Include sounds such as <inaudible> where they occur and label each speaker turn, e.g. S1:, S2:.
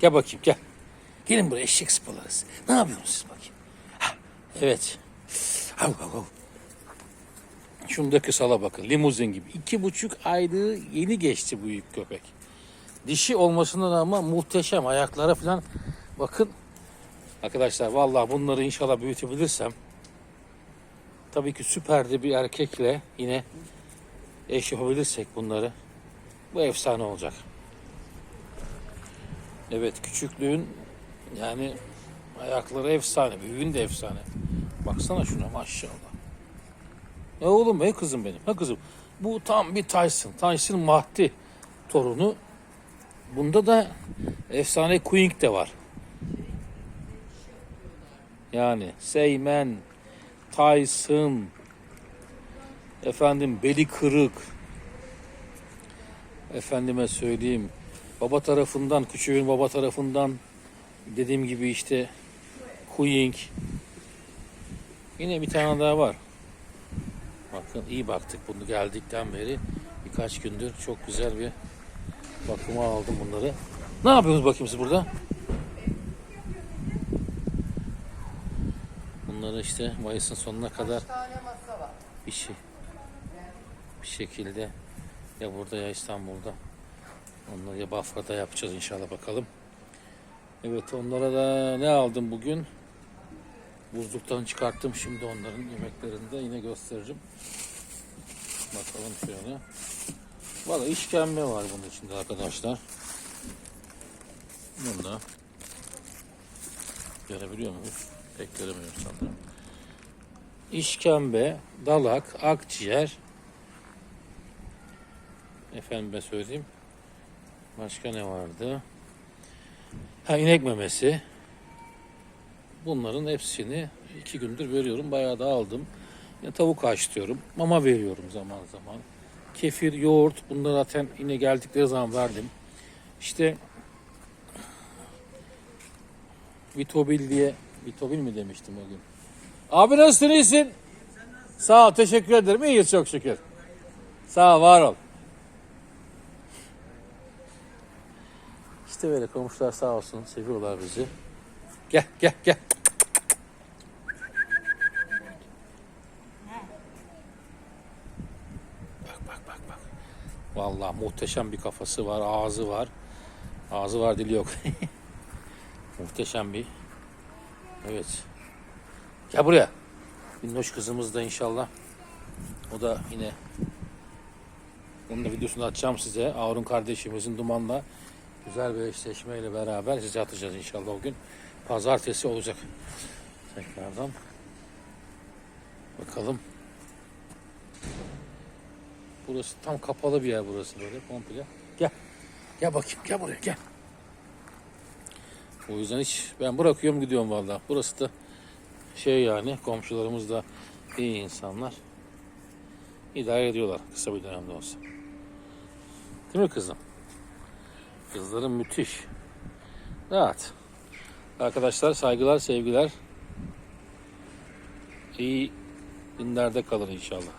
S1: Gel bakayım gel. Gelin buraya eşek sıpalarız. Ne yapıyorsunuz siz bakayım? Hah, evet. Hav hav hav. Şundaki sala bakın limuzin gibi. İki buçuk aylığı yeni geçti bu büyük köpek. Dişi olmasına rağmen muhteşem ayaklara falan bakın. Arkadaşlar vallahi bunları inşallah büyütebilirsem tabii ki süper de bir erkekle yine eş yapabilirsek bunları bu efsane olacak. Evet küçüklüğün yani ayakları efsane, büyüğün de efsane. Baksana şuna maşallah. Ya oğlum ey kızım benim. Ha kızım. Bu tam bir Tyson. Tyson Mahdi torunu. Bunda da efsane Queen de var. Yani Seymen, Tyson, efendim beli kırık, efendime söyleyeyim baba tarafından, küçüğün baba tarafından dediğim gibi işte Queen. Yine bir tane daha var. Bakın iyi baktık bunu geldikten beri birkaç gündür çok güzel bir bakıma aldım bunları. Ne yapıyorsunuz bakayım siz burada? Bunları işte Mayıs'ın sonuna kadar bir şey bir şekilde ya burada ya İstanbul'da onları ya yapacağız inşallah bakalım. Evet onlara da ne aldım bugün? Buzluktan çıkarttım şimdi onların yemeklerinde yine gösteririm. Bakalım şöyle. Valla işkembe var bunun içinde arkadaşlar. Bunda görebiliyor muyuz? Pek göremiyoruz sanırım. İşkembe, dalak, akciğer. Efendime söyleyeyim. Başka ne vardı? Ha inek memesi. Bunların hepsini iki gündür veriyorum. Bayağı da aldım. Ya tavuk haşlıyorum. Mama veriyorum zaman zaman. Kefir, yoğurt. Bunları zaten yine geldikleri zaman verdim. İşte Vitobil diye Vitobil mi demiştim o gün. Abi nasılsın iyisin? Sağ ol teşekkür ederim. İyiyiz çok şükür. Sağ ol var ol. İşte böyle komşular sağ olsun seviyorlar bizi. Gel gel gel. Bak bak bak bak. Vallahi muhteşem bir kafası var, ağzı var. Ağzı var dili yok. <laughs> muhteşem bir. Evet. Gel buraya. Minnoş kızımız da inşallah. O da yine onun da videosunu atacağım size. Harun kardeşimizin dumanla güzel bir eşleşmeyle beraber size atacağız inşallah o gün. Pazartesi olacak. Tekrardan. Bakalım. Burası tam kapalı bir yer burası böyle komple. Gel. Gel bakayım gel buraya gel. O yüzden hiç ben bırakıyorum gidiyorum vallahi. Burası da şey yani komşularımız da iyi insanlar. İdare ediyorlar kısa bir dönemde olsa. Değil mi kızım? Kızlarım müthiş. Rahat. Arkadaşlar saygılar, sevgiler. İyi günlerde kalın inşallah.